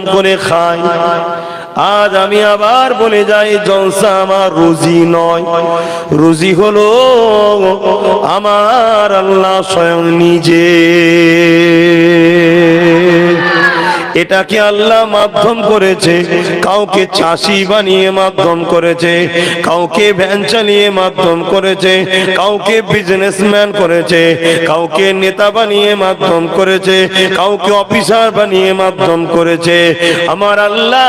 করে খাই। আজ আমি আবার বলে যাই, জলসা আমার রুজি নয়। রুজি হলো আমার আল্লাহ স্বয়ং নিজে। এটাকে আল্লাহ মাধ্যম করেছে। কাউকে চাষি বানিয়ে মাধ্যম করেছে। কাউকে ভ্যান চালিয়ে মাধ্যম করেছে। কাউকে বিজনেসম্যান করেছে। কাউকে নেতা বানিয়ে মাধ্যম করেছে। কাউকে অফিসার বানিয়ে মাধ্যম করেছে। আমার আল্লাহ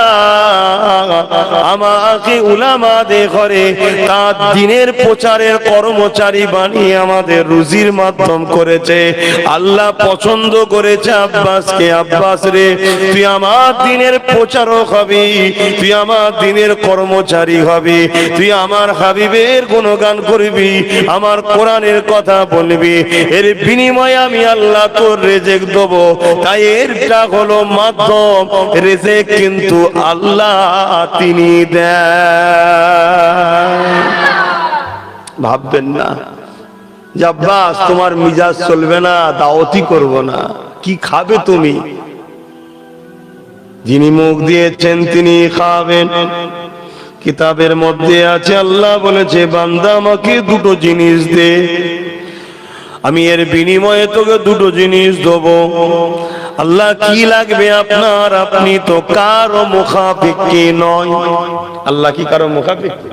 আমাকে উলামা দে করে তার দিনের প্রচারের কর্মচারী বানিয়ে আমাদের রুজির মাধ্যম করেছে। আল্লাহ পছন্দ করেছে আব্বাসকে। আব্বাস রে তুই আমার দিনের প্রচারক হবি, তুই আমার দিনের কর্মচারী হবি, তুই আমার হাবিবের গুণগান করবি, আমার কোরআনের কথা বলবি। এর বিনিময়ে আমি আল্লাহ তোর রেজেক দেব। তাই এরটা হলো মাধ্যম, রেজেক কিন্তু আল্লাহ তিনি ভাববেন না। যে আব্বাস তোমার মিজাজ চলবে না, দাওয়াতি করব না। কি খাবে তুমি? যিনি মুখ দিয়েছেন তিনি খাবেন। কিতাবের মধ্যে আছে, আল্লাহ বলেছে, বান্দা আমাকে দুটো জিনিস দে। আমি এর বিনিময়ে তোকে দুটো জিনিস দেব। আল্লাহ, কি লাগবে আপনার? আপনি তো কারও মুখাপেক্ষী নয়। আল্লাহ কি কারও মুখাপেক্ষি?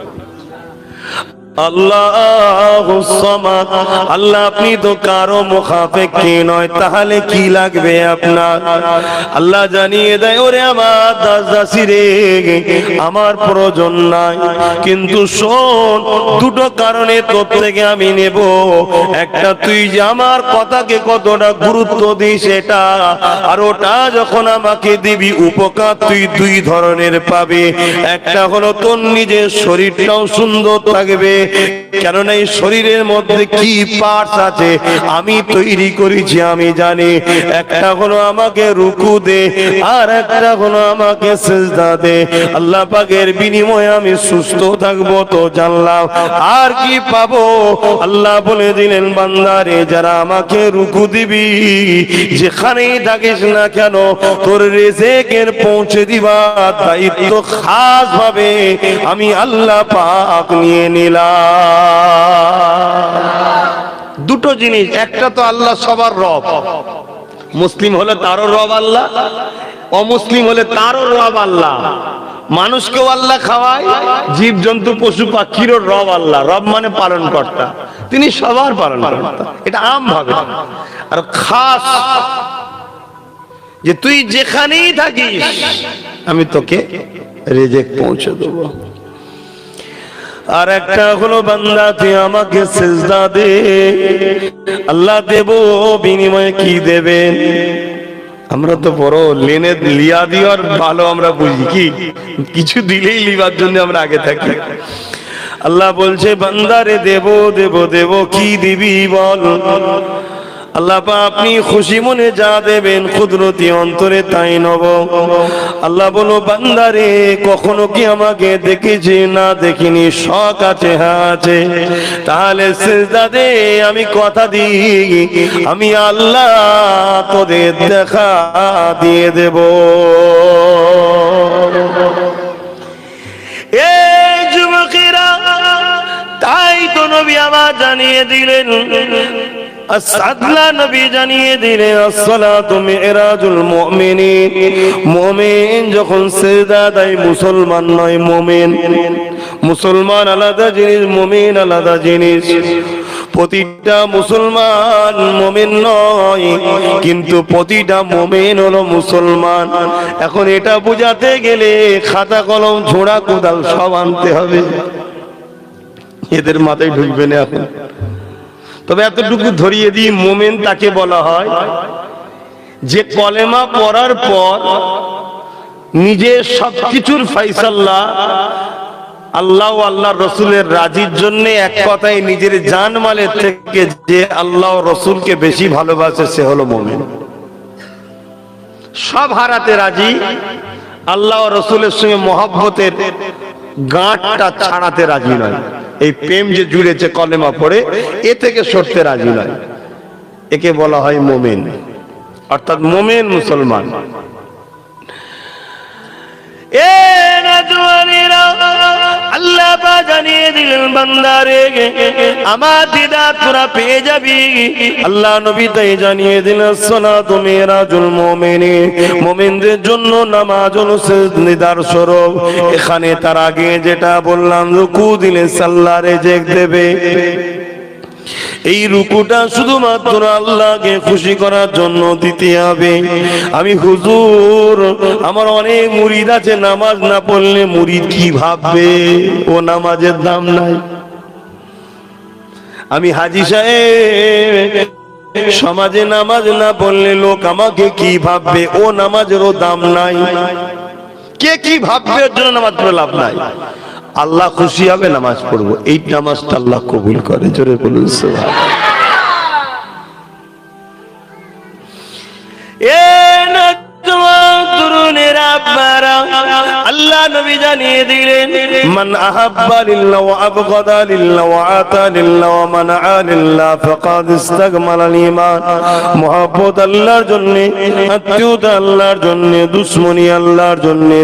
আমার প্রয়োজন নাই। কিন্তু শোন, দুটো কারণে তোর থেকে আমি নেব। একটা, তুই যে আমার কথাকে কতটা গুরুত্ব দিস সেটা, আর ওটা যখন আমাকে দিবি উপকার, তুই দুই ধরনের পাবে। একটা হলো তোর নিজের শরীরটাও সুন্দর থাকবে। কেননা এই শরীরের মধ্যে কি পার্টস আছে আমি তৈরি করেছি, আমি জানি। একটা হলো আমাকে রুকু দে, আর একটা হলো আমাকে সেজদা দে। আল্লাহ পাকের বিনিময়ে আমি সুস্থ তো জানলাম। আর কি পাবো? আল্লাহ বলে দিলেন, বান্দারে, যারা আমাকে রুকু দিবি, যেখানেই থাকিস না কেন, তোর রেজেকের পৌঁছে দিবা দায়িত্ব খাস ভাবে আমি আল্লাহ পাক নিয়ে নিলাম। দুটো জিনিস, একটা তো আল্লাহ সবার রব। মুসলিম হলে তারও রব আল্লাহ, অমুসলিম হলে তারও রব আল্লাহ। মানুষকেও আল্লাহ খাওয়ায় জীব জন্তু পশু পাখিরও রব আল্লাহ। রব মানে পালন কর্তা তিনি সবার পালন কর্তা এটা আম ভাবে। আর খাস যে তুই যেখানেই থাকিস, আমি তোকে রেজেক পৌঁছে দেবো। আর একটা হলো বান্দা তুই আমাকে সেজদা দে। আল্লাহ দেব বিনিময়ে কি দেবেন আমরা তো বড় লেনে লিয়া দিওয়ার ভালো আমরা বুঝি কি? কিছু দিলেই লিবার জন্য আমরা আগে থাকি। আল্লাহ বলছে বান্দারে দেব দেব দেব, কি দিবি বল? আল্লাহ আপনি খুশি মনে যা দেবেন কুদরতি অন্তরে তাই নব। আল্লাহ বলো, বান্দারে, কখনো কি আমাকে দেখেছি না দেখিনি? শখ আছে হ্যাঁ আছে। তাহলে দে, আমি কথা দিই। আমি আল্লাহ তোদের দেখা দিয়ে দেব। এই যুবকেরা, তাই তো নবী আমার জানিয়ে দিলেন। সাদলা নবী জানিয়ে দিলেন আসসালাতু মিরাজুল মুমিনিন। মুমিন যখন সিজদা দেয়, মুসলমান নয়, মুমিন। মুসলমান আলাদা জিনিস, মুমিন আলাদা জিনিস। প্রতিটা মুসলমান মোমেন নয়, কিন্তু প্রতিটা মোমেন হলো মুসলমান। এখন এটা বোঝাতে গেলে খাতা, কলম, ঝোড়া, কোদাল সব আনতে হবে। এদের মাথায় ঢুকবে না এখন। তবে এতটুকু ধরিয়ে দিই, মোমেন তাকে বলা হয়, যে কলেমা পড়ার পর নিজের সবকিছুর ফাইসাল্লাহ আল্লাহ আল্লাহ রসুলের রাজির জন্য এক কথায় নিজের জানমালের থেকে যে আল্লাহ রসুলকে বেশি ভালোবাসে, সে হলো মোমেন। সব হারাতে রাজি, আল্লাহ রসুলের সঙ্গে মহাব্বতের গাঁটটা ছাড়াতে রাজি নয়। এই প্রেম যে জুড়েছে কলেমা পড়ে, এ থেকে সরতে রাজি নয়। একে বলা হয় মোমেন। অর্থাৎ মোমেন মুসলমান। এ আল্লাহ বা জানিয়ে দিলেন বান্দারে আমার দিদা তোরা পেয়ে যাবি। আল্লাহ নবী তাই জানিয়ে দিলেন, সোনা তুমি রাজুল মোমেনি মোমেনদের জন্য নামাজ নিদার স্বরূপ। এখানে তার আগে যেটা বললাম, রুকু দিলে সাল্লারে জেগ দেবে। এই রুকুটা শুধুমাত্র আল্লাহকে খুশি করার জন্য দিতে হবে। আমি হুজুর, আমার অনেক মুরিদ আছে, নামাজ না পড়লে মুরিদ কি ভাববে? ও নামাজের দাম নাই। আমি হাজি সাহেব, সমাজে নামাজ না পড়লে লোক আমাকে কি ভাববে? ও নামাজেরও দাম নাই। কে কি ভাববে? ওর জন্য নামাজ পড়ে লাভ নাই। আল্লাহ খুশি হবে নামাজ পড়ব এই নামাজটা আল্লাহ কবুল করে জোরে বলুন সুবহানাল্লাহ।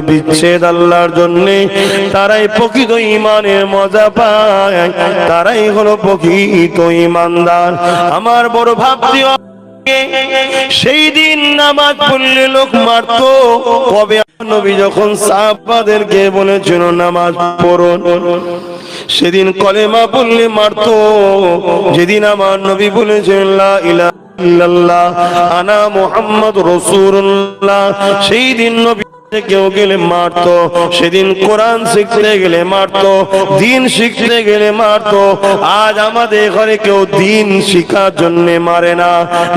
বিচ্ছেদ আল্লাহর জন্য, তারাই প্রকৃত ঈমানের মজা পায়। তারাই হলো প্রকৃত ঈমানদার। আমার বড় ভাবতি সেই দিন নামাজ পড়লে লোক মারত। কবে নবী যখন সাহাবাদেরকে বলেছিল, নামাজ পড়ুন সেদিন কলেমা পড়লে মারত। যেদিন আমার নবী বলেছেন, লা ইলাহা ইল্লাল্লাহ, আনা মুহাম্মদ রাসূলুল্লাহ, সেই দিন নবী কেউ গেলে মারতো, সেদিন কোরআন শিখতে গেলে মারতো, দিন শিখতে গেলে মারতো, আজ আমাদের ঘরে কেউ দিন শিখার জন্য মারে না,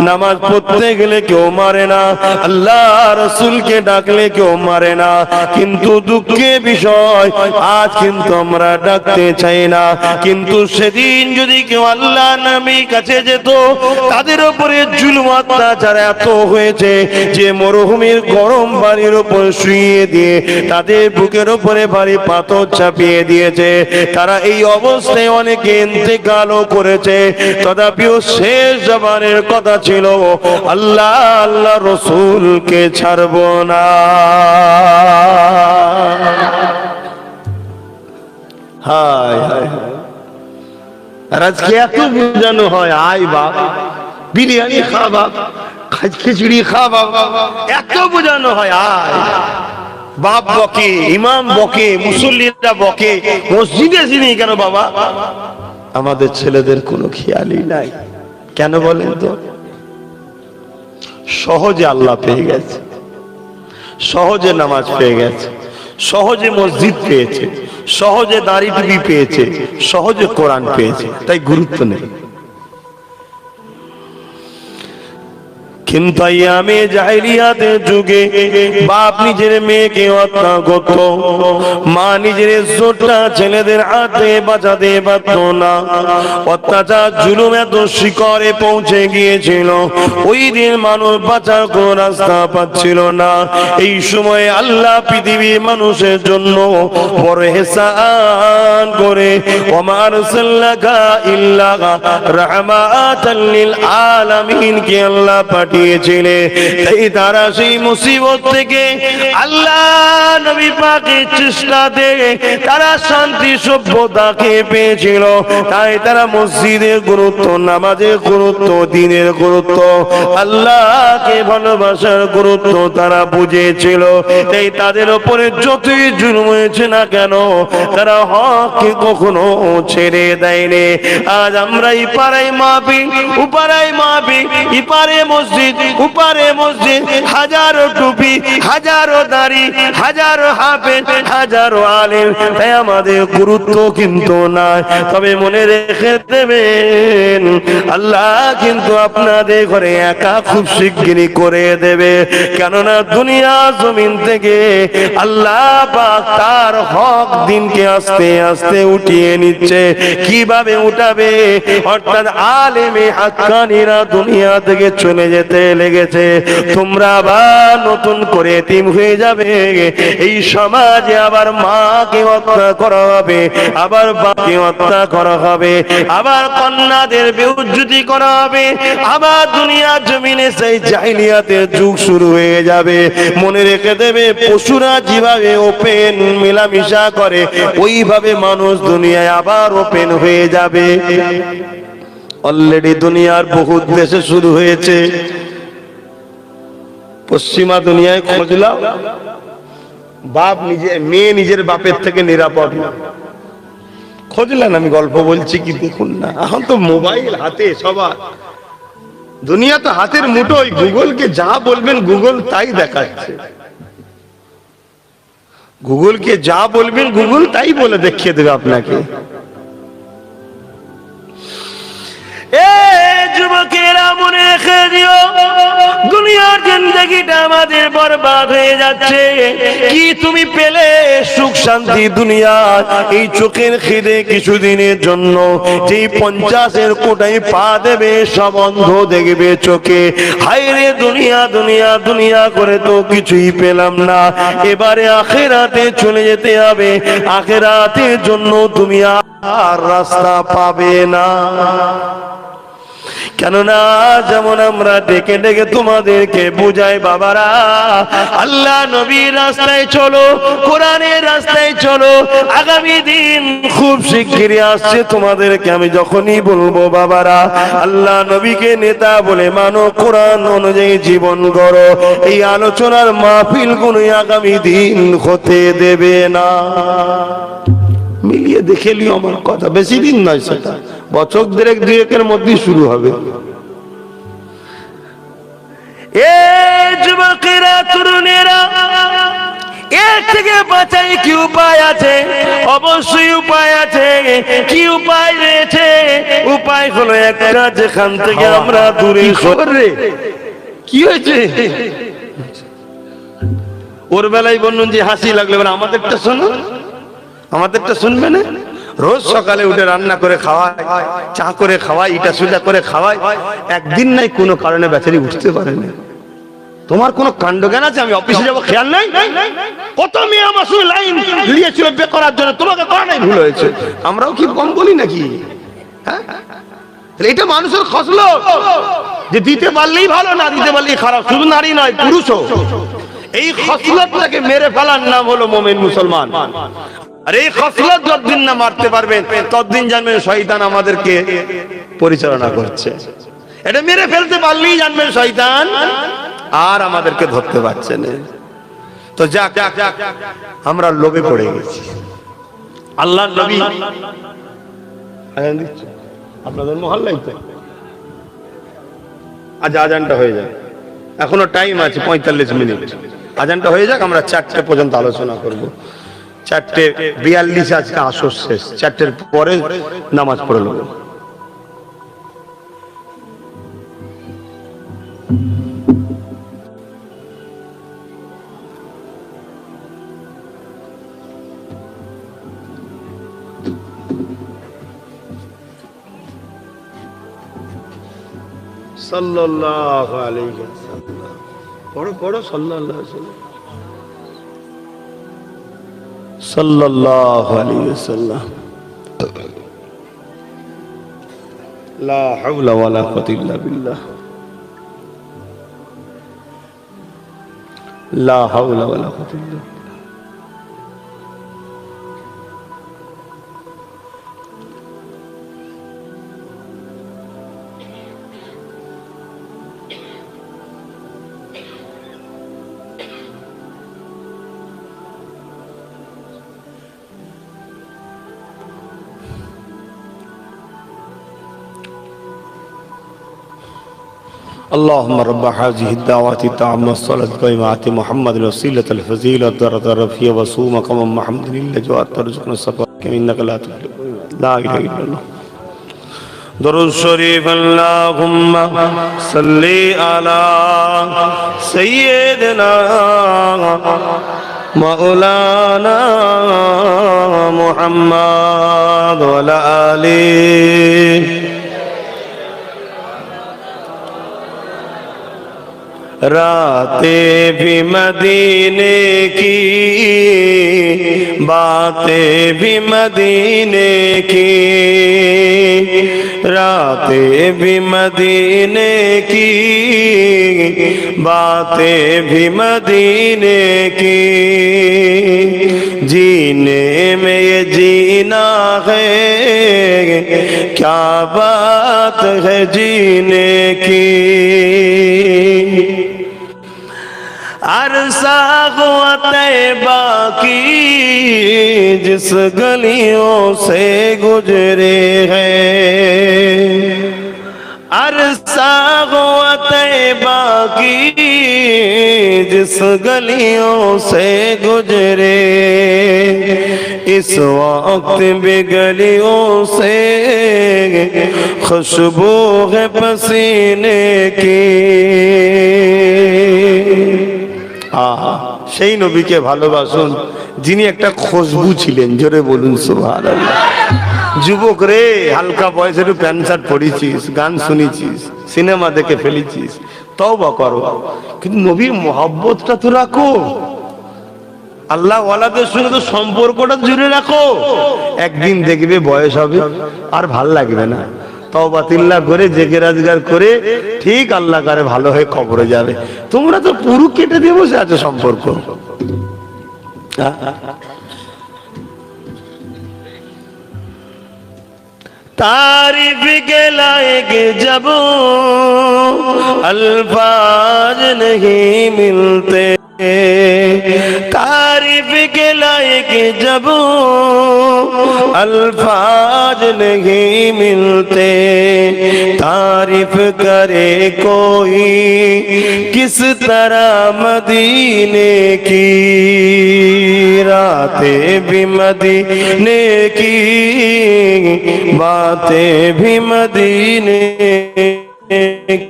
নামাজ পড়তে গেলে কেউ মারে না, আল্লাহ রসুলকে ডাকলে কেউ মারে না, কিন্তু দুঃখের বিষয়, আজ কিন্তু আমরা ডাকতে চাই না, কিন্তু সেদিন যদি কেউ আল্লাহ নামী কাছে যেত, তাদের উপরে জুলুম অত্যাচার এত হয়েছে যে মরুভূমির গরম বাড়ির উপর শুয়ে দিয়ে তাদের বুকের উপরে ভারী পাথর চাপিয়ে দিয়েছে। তারা এই অবস্থায় অনেকে ইন্তেকালও করেছে। তথাপিও শেষ জবানের কথা ছিল, আল্লাহ আল্লাহ রসুলকে ছাড়ব না। হায় হায়। আর আজকে এত বোঝানো হয়, আয় বাপ, বিরিয়ানি খা বাপ। খিচুড়ি খা বাপ এত বোঝানো হয়, আয়। বাপ বকে, ইমাম বকে, মুসল্লিরা বকে, মসজিদে চিনি কেন বাবা? আমাদের ছেলেদের কোনো খেয়ালই নাই। কেন বলেন তো? সহজে আল্লাহ পেয়ে গেছে। সহজে নামাজ পেয়ে গেছে। সহজে মসজিদ পেয়েছে। সহজে দাড়ি টুপি পেয়েছে। সহজে কোরআন পেয়েছে। তাই গুরুত্ব নেই। কিন্তু আমি যুগে বাপ নিজের মেয়েকে হত্যা করত। মা নিজের জোটটা ছেলেদের হাতে পারত না। অত্যাচার, জুলুম এত শিকরে পৌঁছে গিয়েছিল। ওই দিন মানুষ বাঁচার কোন রাস্তা পাচ্ছিল না। এই সময় আল্লাহ পৃথিবীর মানুষের জন্য করে ওমার সাল্লাকা ইল্লা রাহমাতাল লিল আলামিন কে আল্লাহ পাঠিয়েছিলে তাই তারা সেই মুসিবত থেকে আল্লাহ নবী পাকের চেষ্টাতে তারা শান্তি সভ্যতাকে পেয়েছিল। তাই তারা মসজিদের গুরুত্ব, নামাজের গুরুত্ব, দিনের গুরুত্ব, আল্লাহকে ভালোবাসার গুরুত্ব তারা বুঝেছিল। তাই তাদের উপরে যতই জুলুম হয়েছে না কেন, তারা হককে কখনো ছেড়ে দেয়নি। আজ আমরা ইপারাই মাপি উপারাই মাপি ইপারে মসজিদ উপারে মসজিদ, হাজারো টুপি, হাজারো দাড়ি, হাজারো হাফেজ, হাজারো আলেম। তাই আমাদের গুরুত্ব কিন্তু নাই। তবে মনে রেখে দেবেন, আল্লাহ কিন্তু আপনাদের ঘরে একা খুব শিগগিরই করে দেবে। কেননা দুনিয়া জমিন থেকে আল্লাহ পাক তার হক দিনকে আস্তে আস্তে উঠিয়ে নিচ্ছে। কীভাবে উঠাবে? অর্থাৎ আলেমে হাক্কানিরা দুনিয়া থেকে চলে যেতে লেগেছে তোমরা আবার নতুন করে এতিম হয়ে যাবে। এই সমাজে আবার মাকে হত্যা করা হবে, আবার বাপকে হত্যা করা হবে, আবার কন্যাদের বেউজ্জুতি করা হবে, আবার দুনিয়ার জমিনে সেই জাহিলিয়াতের যুগ শুরু হয়ে যাবে। মনে রেখে দেবে, পশুরা যেভাবে ওপেন মেলামেশা করে, ওইভাবে মানুষ দুনিয়ায় আবার ওপেন হয়ে যাবে। অলরেডি দুনিয়ার বহু দেশে শুরু হয়েছে। পশ্চিমা দুনিয়ায় খোঁজলাম বাপ নিজে, মেয়ে নিজের বাপের থেকে নিরাপদ না। খোঁজলেন, আমি গল্প বলছি কি দেখুন না। এখন তো মোবাইল হাতে, সবার। দুনিয়া তো হাতের মুঠোই গুগলকে যা বলবেন, গুগল তাই দেখাচ্ছে। গুগলকে যা বলবেন, গুগল তাই বলে দেখিয়ে দেবে আপনাকে। এ রেখে দিও, দুনিয়ার জিন্দগিটা আমাদের হয়ে যাচ্ছে। কি তুমি পেলে সুখ শান্তি দুনিয়া এই চোখের খিদে কিছুদিনের জন্য যেই কোটাই পা দেবে, সব অন্ধ দেখবে চোখে। হাইরে দুনিয়া দুনিয়া দুনিয়া করে তো কিছুই পেলাম না। এবারে আখেরাতে চলে যেতে হবে। আখেরাতের জন্য তুমি আর রাস্তা পাবে না। কেননা যেমন আমরা ডেকে ডেকে তোমাদেরকে বুঝাই বাবারা, আল্লাহ নবীর রাস্তায় চলো, কোরআনের রাস্তায় চলো, আগামী দিন খুব শিগগিরই আসছে তোমাদেরকে আমি যখনই বলব বাবারা, আল্লাহ নবীকে নেতা বলে মানো, কোরআন অনুযায়ী জীবন গড়ো, এই আলোচনার মাহফিলগুলো আগামী দিন হতে দেবে না। মিলিয়ে দেখে লিও আমার কথা, বেশি দিন নয় সেটা। বছর দেড়েক দুয়েকের মধ্যেই শুরু হবে। এ যুবকেরা তরুণেরা এর থেকে বাঁচাই কি উপায় আছে? অবশ্যই উপায় আছে। কি উপায় রয়েছে? উপায় হলো একটা যেখান থেকে আমরা দূরে সরে কি হয়েছে? ওর বেলায় বলুন যে হাসি লাগল আমাদেরটা শোনো। আমাদেরটা শুনবে না? রোজ সকালে উঠে রান্না করে খাওয়ায়, চা করে খাওয়াই ইটা সুটা করে খাওয়াই একদিন নাই কোনো কারণে বেচারি উঠতে পারে না। তোমার কোনো কাণ্ড জ্ঞান আছে? আমি অফিসে যাব, খেয়াল নাই? কত মেয়ে আমার সঙ্গে লাইন দিয়েছিল বে করার জন্য, তোমাকে করা নাই, ভুল হয়েছে। আমরাও কি কম বলি নাকি? হ্যাঁ? এটা মানুষের খসলো। যে দিতে পারলেই ভালো, না দিতে পারলেই খারাপ। শুধু নারী নয়, পুরুষও। এই খসলতটাকে মেরে ফেলার নাম হলো মোমেন মুসলমান। আর এই খসলত যতদিন না মারতে পারবেন ততদিন জানবেন শয়তান আমাদেরকে পরিচালনা করছে। এটা মেরে ফেলতে পারলেই জানবেন শয়তান, আর আমাদেরকে ধরতে পারছে না। তো যাক, আমরা লোভে পড়ে গেছি। আল্লাহ নবী আপনাদের মহল্লাই আজ আজানটা হয়ে যাক। এখনও টাইম আছে পঁয়তাল্লিশ মিনিট। আজানটা হয়ে যাক, আমরা চারটে পর্যন্ত আলোচনা করব। চারটে বিয়াল্লিশ আজকে আসর শেষ। চারটের পরে নামাজ পড়ে নেব। সাল্লাল্লাহু আলাইহি ওয়াসাল্লাম। পড়ো পড়ো, সাল্লাল্লাহু আলাইহি ওয়াসাল্লাম। صلى الله عليه وسلم. لا حول ولا قوة إلا بالله. لا حول ولا قوة إلا بالله. اللهم رب هذه الدعوات التامة الصلاة القيمة محمد الوسيلة الفضيلة الدرجة الرفيع وصوم كما محمد لله جواد ترزقنا الصفاء إنك لا تخلف لا إله إلا الله درود شريف اللهم صل على سيدنا مولانا محمد وعلى آله راتیں بھی مدینے کی، باتیں بھی مدینے کی۔ راتیں بھی مدینے کی، باتیں بھی مدینے کی۔ جینے میں یہ جینا ہے، کیا بات ہے جینے کی؟ عرصہ باقی جس گلیوں سے گزرے ہیں۔ عرصہ باقی جس گلیوں سے گزرے اس وقت بھی گلیوں سے خوشبو ہے پسینے کی۔ সেই নবীকে ভালোবাসুন, যিনি একটা খুশবু ছিলেন, জোরে বলুন সুভান যুবক রে, হালকা বয়সে একটু প্যান্ট শার্ট পরেছিস গান শুনেছিস, সিনেমা দেখে ফেলেছিস, তওবা করো। কিন্তু নবীর মহব্বতটা তো রাখো। আল্লাহ ওয়ালাদের সঙ্গে তো সম্পর্কটা জুড়ে রাখো। একদিন দেখবে বয়স হবে, আর ভালো লাগবে না। তওবা তিল্লা করে জেগে রাজগার করে ঠিক আল্লাহ কারে ভালো হয়ে কবরে যাবে তোমরা তো পুরু কেটে দিয়ে বসে আছো সম্পর্ক तारीफ के लायक जब अल्फाज नहीं मिलते تعریف کے لائق جب الفاظ نہیں ملتے، تعریف کرے کوئی کس طرح مدینے کی راتیں بھی مدینے کی، باتیں بھی مدینے کی۔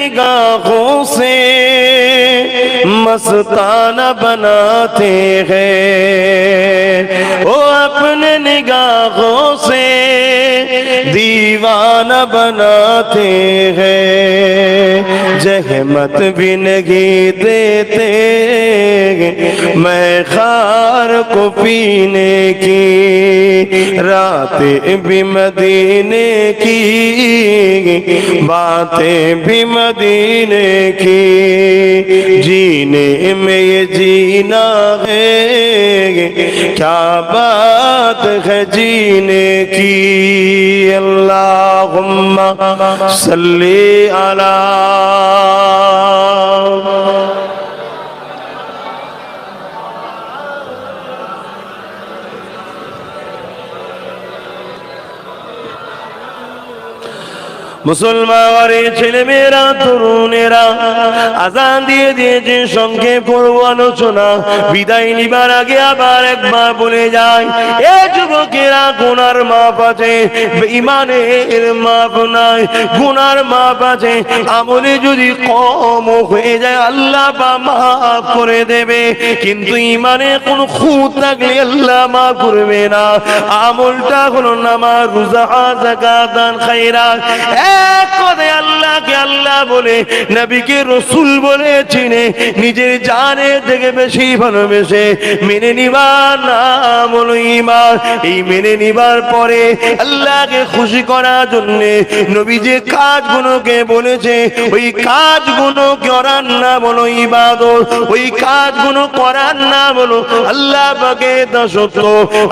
نگاہوں سے مستانہ بناتے ہیں۔ وہ اپنے نگاہوں سے دیوانہ بناتے ہیں جہمت بھی نہیں دیتے میں خار کو پینے کی، راتیں بھی مدینے کی، باتیں بھی مدینے کی۔ جینے میں یہ جینا ہے، کیا بات ہے جینے کی؟ اللهم صل على মুসলমান ছেলে মেয়েরা তরুণেরা, আজান দিয়ে দিয়েছে, সংক্ষেপ করব আলোচনা। বিদায় নিবার আগে আবার একবার বলে যায় এ যুবকেরা, গুনার মাপ আছে ইমানের মাপ নাই, গুনার মাপ আছে। আমলে যদি কম হয়ে যায়, আল্লাহ বা মাফ করে দেবে। কিন্তু ইমানে কোনো খুঁত থাকলে আল্লাহ মাফ করবে না। আমলটা হলো নামাজ, রোজা, জাকাত, দান, খায়রাত। আল্লাহকে আল্লাহ বলে, নবীকে রসুল বলে চিনে, নিজের জানে থেকে বেশি ভালোবেসে মেনে নিবার নাম এই মেনে নিবার পরে আল্লাহকে খুশি করার জন্য নবী যে কাজগুলোকে বলেছে, ওই কাজগুলো করার না বলো ইবাদত। ওই কাজগুলো করার না বলো আল্লাহ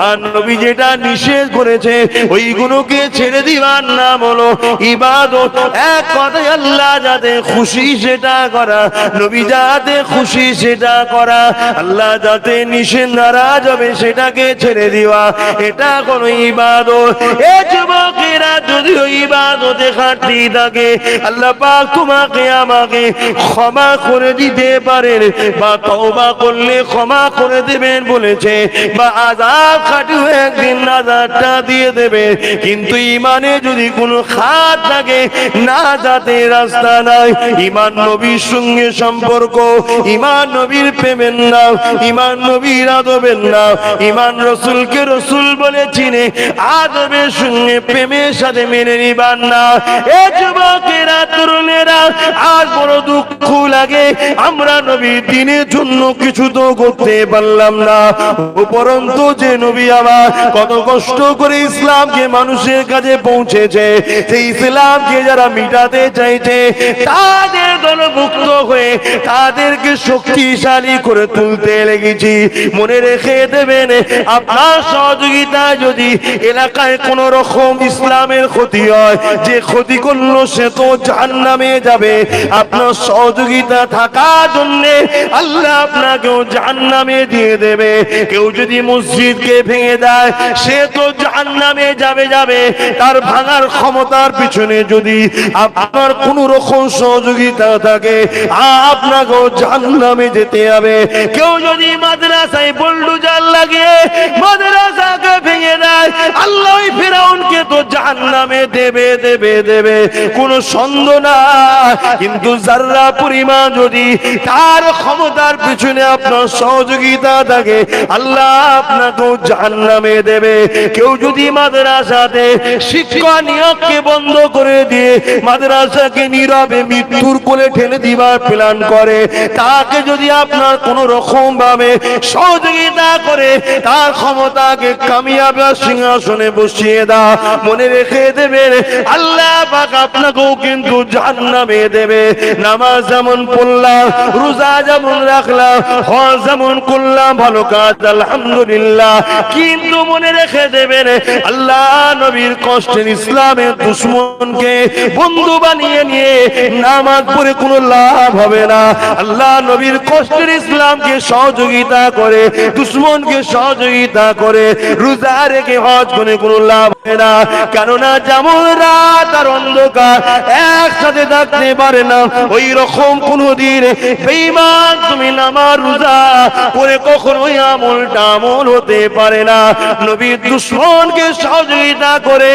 আর নবী যেটা নিষেধ করেছে, ওইগুলোকে ছেড়ে দিবার না বলো ইবাদত এক কথায় আল্লাহ যাতে খুশি সেটা করা, নবী যাতে খুশি সেটা করা, আল্লাহ যাতে নিষেধ নারাজ হবে সেটাকে ছেড়ে দিবা এটা কোন ইবাদত। এ যুবকেরা যদি ইবাদতে খাটতি থাকে, আল্লাহ পাক তোমাকে আমাকে ক্ষমা করে দিতে পারেন বা তওবা করলে ক্ষমা করে দেবেন বলেছে, বা আজাদ খাটু একদিন আজাদটা দিয়ে দেবে। কিন্তু ইমানে যদি কোনো খাত না আগে না যাতে রাস্তা নাই। ইমান নবীর সঙ্গে সম্পর্ক। ইমান নবীর প্রেমের নাম। ইমান নবীর আদবের নাম। ইমান রসুলকে রসুল বলে চিনে। আদবের সঙ্গে প্রেমের সাথে মেনে নিবার না। এ যুবকেরা, তরুণেরা, আর বড় দুঃখ লাগে। আমরা নবীর দিনের জন্য কিছু তো করতে পারলাম না। উপরন্তু যে নবী আমার কত কষ্ট করে ইসলামকে মানুষের কাছে পৌঁছেছে, সেই ইসলামকে যারা মিটাতে চাইছে, তাদের দলভুক্ত হয়ে তাদেরকে শক্তিশালী করে তুলতে লেগেছি। মনে রেখে দেবেন, আপনার সহযোগিতা যদি এলাকায় কোন রকম ইসলামের ক্ষতি হয়, যে ক্ষতি করল সে তো জাহান্নামে যাবে। আপনার সহযোগিতা থাকার জন্য আল্লাহ আপনাকেও জাহান্নামে দিয়ে দেবে। কেউ যদি মসজিদকে ভেঙে দেয়, সে তো জাহান্নামে যাবে যাবে। তার ভাঙার ক্ষমতার পিছনে যদি আপনার কোন রকম সহযোগিতা থাকে আপনাকেও জাহান্নামে যেতে হবে। কেউ যদি মাদ্রাসায় বল্লু জাল লাগিয়ে মাদ্রাসাকে ভেঙে দেয়, আল্লাহ ফেরাউনকে তো জাহান্নামে দেবে দেবে দেবে। কোনো সন্দেহ না কিন্তু যার্রা পরিমাণ যদি তার ক্ষমতার পিছনে আপনার সহযোগিতা থাকে, আল্লাহ আপনাকেও জাহান্নামে দেবে। কেউ যদি মাদ্রাসাতে শিক্ষা নিয়োগকে বন্ধ করে দিয়ে মাদ্রাসাকে নীরবে মৃত্যুর কোলে ঠেলে দিবার প্ল্যান করে। তাকে যদি আপনার কোন রকম ভাবে সহযোগিতা করে, তার ক্ষমতাকে কামিয়াবে সিংহাসনে বসিয়ে দাও। মনে রেখে দেবেন আল্লাহ পাক আপনাকেও কিন্তু জাহান্নামে দেবে। নামাজ যেমন পড়লাম, রোজা যেমন রাখলাম, হজ যেমন করলাম, ভালো কাজ, আলহামদুলিল্লাহ। কিন্তু মনে রেখে দেবেন আল্লাহ নবীর কষ্টের ইসলামের দুশ্মনকে বন্ধু বানিয়ে নিয়ে নামাজ পড়ে কোনো লাভ হবে না। আল্লাহ নবীর কষ্টের ইসলামকে সহযোগিতা করে, দুশ্মনকে সহযোগিতা করে, রোজা রেখে হজ করে কোনো লাভ হবে না। কেননা যেমন রাত আর অন্ধকার একসাথে থাকতে পারে না ওই রকম কোন দিন বেইমান তুমি নামার রোজা করে কখনোই আমলটা আমল হতে পারে না। নবীর দুশ্মনকে সহযোগিতা করে,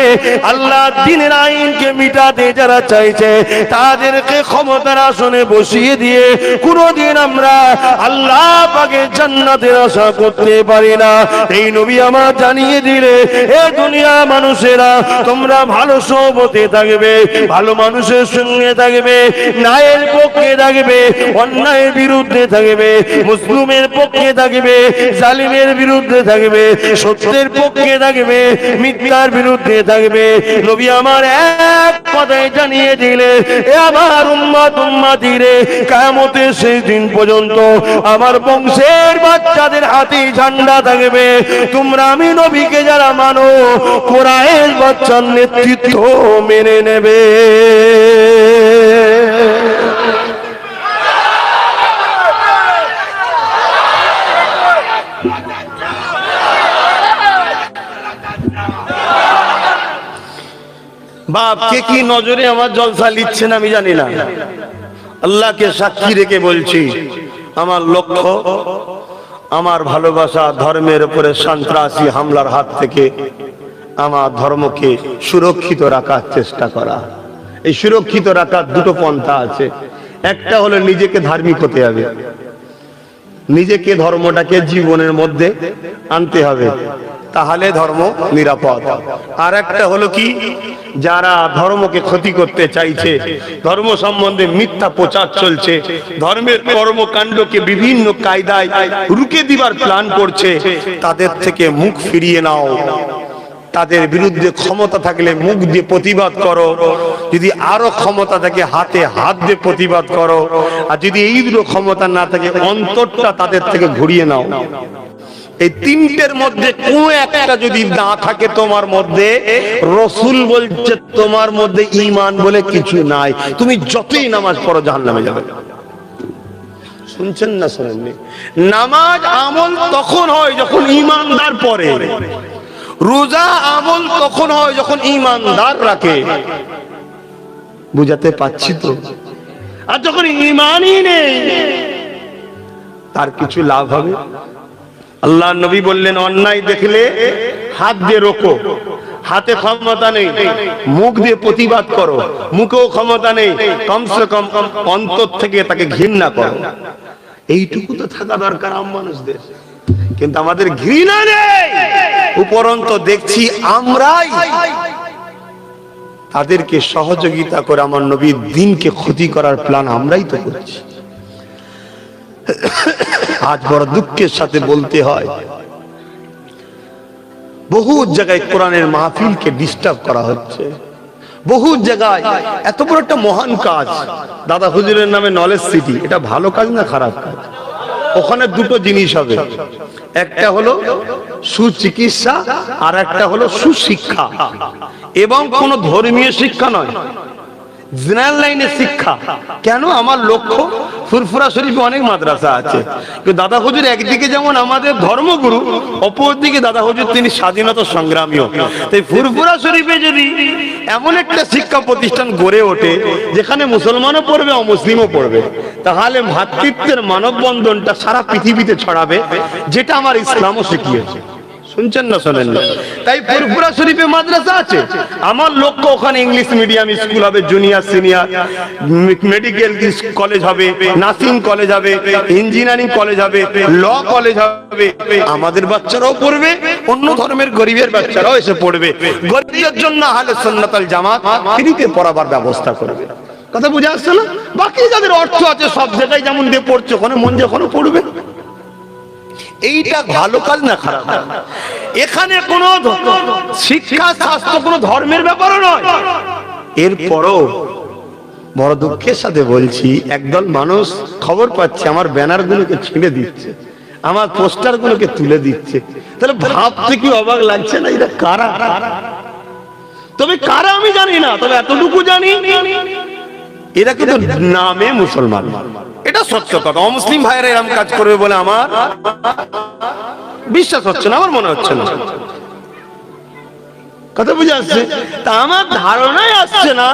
আল্লাহ দিনের আইনকে মিটাতে যারা চাইছে, তাদেরকে ক্ষমতার আসনে বসিয়ে দিয়ে কোনদিন আমরা আল্লাহ পাকে জান্নাতের আশা করতে পারি না। এই নবী আমার জানিয়ে দিলে, এ দুনিয়া মানুষেরা, তোমরা ভালো সহবতে থাকবে, ভালো মানুষের সঙ্গে থাকবে, ন্যায়ের পক্ষে থাকবে, অন্যায়ের বিরুদ্ধে থাকবে, মুসলিমের পক্ষে থাকবে, জালিমের বিরুদ্ধে থাকবে, সত্যের পক্ষে থাকবে, মিথ্যার বিরুদ্ধে থাকবে। নবী আমার এক কথায় জানিয়ে দিলে আমার উম্মা তুম্মা দিলে কায়ামতের সেই দিন পর্যন্ত আমার বংশের বাচ্চাদের হাতে ঝান্ডা থাকবে। তোমরা আমি নবীকে যারা মানো কোরআন বাচ্চার নেতৃত্ব মেনে নেবে। বাপ কে কি নজরে আমার জলসা লিচ্ছেন আমি জানি না। আল্লাহকে সাক্ষী রেখে বলছি, আমার লক্ষ্য, আমার ভালোবাসা ধর্মের উপরে সন্ত্রাসী হামলার হাত থেকে আমার ধর্মকে সুরক্ষিত রাখার চেষ্টা করা। এই সুরক্ষিত রাখার দুটো পন্থা আছে। একটা হলো নিজেকে ধার্মিক হতে হবে। নিজেকে ধর্মটাকে জীবনের মধ্যে আনতে হবে। তাহলে ধর্ম নিরাপদ। আর একটা হলো কি? যারা ধর্মকে ক্ষতি করতে চাইছে, ধর্ম সম্বন্ধে মিথ্যা প্রচার চলছে, ধর্মের কর্মকাণ্ডকে বিভিন্ন কায়দায় রুকে দিবার প্ল্যান করছে, তাদের থেকে মুখ ফিরিয়ে নাও। তাদের বিরুদ্ধে ক্ষমতা থাকলে মুখ দিয়ে প্রতিবাদ করো। যদি আরও ক্ষমতা থাকে, হাতে হাত দিয়ে প্রতিবাদ করো। আর যদি এই দুটো ক্ষমতা না থাকে, অন্তরটা তাদের থেকে ঘুরিয়ে নাও। এই তিনটের মধ্যে কোন একটা যদি না থাকে তোমার মধ্যে, রসুল বলছে তোমার মধ্যে ইমান বলে কিছু নাই। তুমি যতই নামাজ পড়ো জাহান নামে যাবে। শুনছেন না শোনেননি? নামাজ আমল তখন হয় যখন ইমানদার পরে রোজা আমল তখন হয় যখন ইমানদার রাখে। বুঝাতে পাচ্ছি তো? আর যখন ইমানই নেই, তার কিছু লাভ হবে? আল্লাহ নবী বললেন, অন্যায় দেখলে হাত দিয়ে রোকো। হাতে ক্ষমতা নেই, মুখ দিয়ে প্রতিবাদ করো। মুখেও ক্ষমতা নেই, কমসে কম অন্তর থেকে তাকে ঘৃণা করো। এইটুকু তো থাকা দরকার আম মানুষদের। কিন্তু আমাদের ঘৃণা নেই। উপরন্ত দেখছি আমরাই তাদেরকে সহযোগিতা করে আমার নবীর দিনকে ক্ষতি করার প্ল্যান আমরাই তো করেছি। আজ বড় দুঃখের সাথে বলতে হয় বহু জায়গায় কোরআনের মাহফিলকে ডিস্টার্ব করা হচ্ছে। বহু জায়গায় এত বড় একটা মহান কাজ। দাদা হুজুরের নামে নলেজ সিটি এটা ভালো কাজ না খারাপ কাজ? ওখানে দুটো জিনিস হবে। একটা হলো সুচিকিৎসা আর একটা হলো সুশিক্ষা। এবং কোন ধর্মীয় শিক্ষা নয়। জেনারেল লাইনের শিক্ষা। কেন? আমার লক্ষ্য ফুরফুরা শরীফে অনেক মাদ্রাসা আছে। দাদা হুজুর একদিকে যেমন আমাদের ধর্মগুরু, অপরদিকে দাদা হুজুর তিনি স্বাধীনতা সংগ্রামীও। তাই ফুরফুরা শরীফে যদি এমন একটা শিক্ষা প্রতিষ্ঠান গড়ে ওঠে, যেখানে মুসলমানও পড়বে, অমুসলিমও পড়বে, তাহলে ভ্রাতৃত্বের মানববন্ধনটা সারা পৃথিবীতে ছড়াবে, যেটা আমার ইসলামও শিখিয়েছে। শুনছেন না শোনেন না? তাই ফুরফুরা শরীফে মাদ্রাসা আছে। আমার লক্ষ্য ওখানে ইংলিশ মিডিয়াম স্কুল হবে জুনিয়র সিনিয়র মেডিকেল কলেজ হবে নার্সিং কলেজ হবে ইঞ্জিনিয়ারিং কলেজ হবে ল কলেজ হবে। আমাদের বাচ্চারাও পড়বে অন্য ধর্মের গরিবের বাচ্চারাও এসে পড়বে। গরিবের জন্য আহলে সুন্নাতাল জামাত ফ্রিতে পড়াবার ব্যবস্থা করবে। কথা বুঝে আসছে না? বাকি যাদের অর্থ আছে সব জায়গায় যেমন দিয়ে পড়ছে ওখানে মন যে যখন পড়বে। এইটা ভালো কাজ না খারাপ? এখানে কোনো শিক্ষা শাস্ত্র কোনো ধর্মের ব্যাপারও নয়। এরপরও বড় দুঃখের সাথে বলছি, একদল মানুষ খবর পাচ্ছে, আমার ব্যানার গুলোকে ছিঁড়ে দিচ্ছে, আমার পোস্টার গুলোকে তুলে দিচ্ছে। তাহলে ভাবতে কি অবাক লাগছে না এটা কারা? তবে কারা আমি জানি না, তবে এতটুকু জানি, এরা কিন্তু নামে মুসলমান। এটা সত্য কথা। অমুসলিম ভাইয়েরা এরকম কাজ করবে বলে আমার বিশ্বাস হচ্ছে না, আমার মনে হচ্ছে না। কথা বুঝে আসছে? তা আমার ধারণায় আসছে না,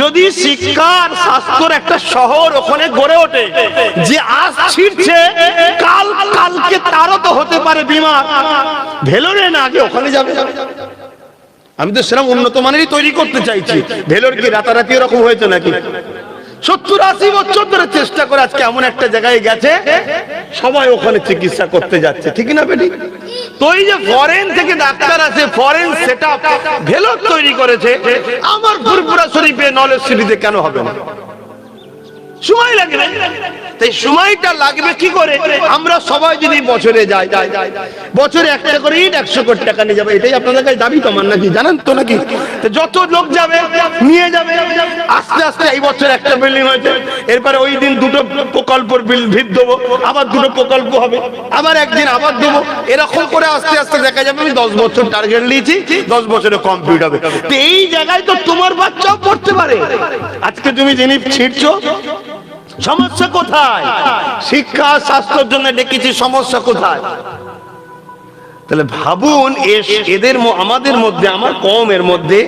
যদি শিক্ষা আর স্বাস্থ্যর একটা শহর ওখানে গড়ে ওঠে, যে আজ ছিটছে, কাল কালকে তারও তো হতে পারে বিমার ভেলোরে না, আগে ওখানে যাবে। আমি তো সেরকম উন্নত মানেরই তৈরি করতে চাইছি। ভেলোর কি রাতারাতি এরকম হয়েছে নাকি? সত্তর আশি বছর ধরে চেষ্টা করে আজকে এমন একটা জায়গায় গেছে, সবাই ওখানে চিকিৎসা করতে যাচ্ছে। ঠিক না, বেটি? তো যে ফরেন থেকে ডাক্তার আছে ফরেন সেটা তৈরি করেছে, আমার ফুরপুরা শরীফে নলেজ সিটিতে কেন হবে না? সময় লাগবে তাই সময়টা লাগবে কি করে? আমরা সবাই যদি বছরে যাই বছরে একটা করে ইট একশো কোটি টাকা নিয়ে যাবে, এটাই আপনাদের কাছে দাবি তো আমার নাকি, জানেন তো নাকি? যত লোক যাবে, নিয়ে যাবে। আস্তে আস্তে এই বছর একটা বিল্ডিং হয়েছে, এরপরে ওই দিন দুটো প্রকল্পের বিল ভিত দেবো, আবার দুটো প্রকল্প হবে, আবার একদিন আবার দেবো। এরকম করে আস্তে আস্তে দেখা যাবে, আমি দশ বছর টার্গেট নিয়েছি, দশ বছরে কমপ্লিট হবে। তো এই জায়গায় তো তোমার বাচ্চাও পড়তে পারে। আজকে তুমি যিনি ছিটছো সমস্যা কোথায়? শিক্ষা, স্বাস্থ্যের জন্য ডেকেছি, সমস্যা কোথায়? তাহলে ভাবুন এদের আমাদের মধ্যে, আমার কমের মধ্যে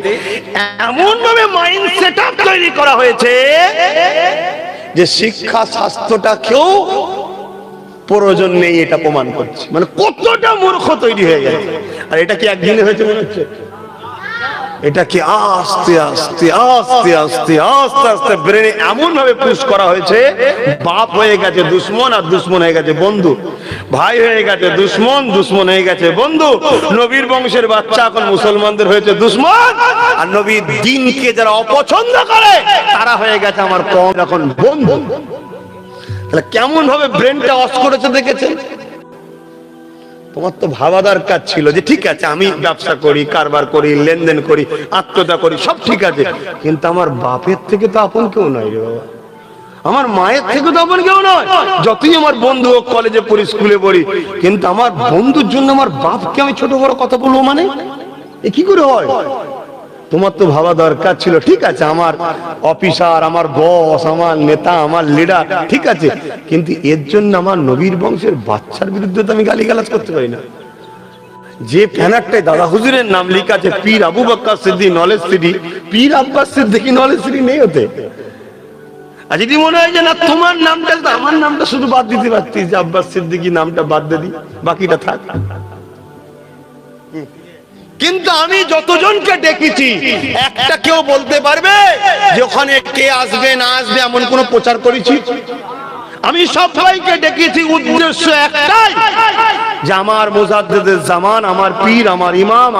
এমন ভাবে মাইন্ড সেট তৈরি করা হয়েছে যে শিক্ষা, স্বাস্থ্যটা কেউ প্রয়োজন নেই, এটা প্রমাণ করছে। মানে কতটা মূর্খ তৈরি হয়ে গেছে। আর এটা কি একদিনে হয়েছে মনে হচ্ছে? এটা কি আস্তে আস্তে আস্তে আস্তে আস্তে আস্তে ব্রেনে এমন ভাবে পুশ করা হয়েছে, বাপ হয়ে গেছে দুশ্মন আর দুশ্মন হয়ে গেছে বন্ধু। ভাই হয়ে গেছে দুশ্মন দুশ্মন হয়ে গেছে বন্ধু। নবীর বংশের বাচ্চা এখন মুসলমানদের হয়েছে দুশ্মন। আর নবীর দিনকে যারা অপছন্দ করে, তারা হয়ে গেছে আমার কম এখন বন্ধু। তাহলে কেমন ভাবে ব্রেনটা অস করেছে দেখেছেন? তোমার তো ভাবা দরকার ছিল যে ঠিক আছে, আমি ব্যবসা করি, কারবার করি, লেনদেন করি আত্মতা করি, সব ঠিক আছে। কিন্তু আমার বাপের থেকে তো আপন কেউ নয় রে বাবা। আমার মায়ের থেকে তো আপন কেউ নয়। যতই আমার বন্ধু হোক কলেজে পড়ি স্কুলে পড়ি, কিন্তু আমার বন্ধুর জন্য আমার বাপকে আমি ছোট বড় কথা বলব মানে? এ কি করে হয়? তোমার তো ভাবা দরকার ছিল, ঠিক আছে, আমার অফিসার, আমার বস, আমার নেতা, আমার লিডার, ঠিক আছে, কিন্তু এর জন্য আমার নবীর বংশের বাচ্চার বিরুদ্ধে তো আমি গালিগালাজ করতে পারি না। যে প্যানারটাই দাদা হুজুরের নাম লেখা আছে, পীর Abu Bakkar Siddique, knowledge city. Pir Abbas Siddiqui knowledge city নেই হতে আর যদি মনে হয় যে না, তোমার নামটা, আমার নামটা শুধু বাদ দিতে পারতিস, যে আব্বাস সিদ্দিকী নামটা বাদ দিয়ে দিই বাকিটা থাক। কিন্তু আমি যতজনকে ডেকেছি, একটা কেউ বলতে পারবে যে ওখানে কে আসবে, না আসবে, এমন কোন প্রচার করেছি? আমি সবাইকে ডেকেছি, উদ্দেশ্য একটাই, যে আমার মোজাদ্দেদের জামান, আমার পীর, আমার ইমাম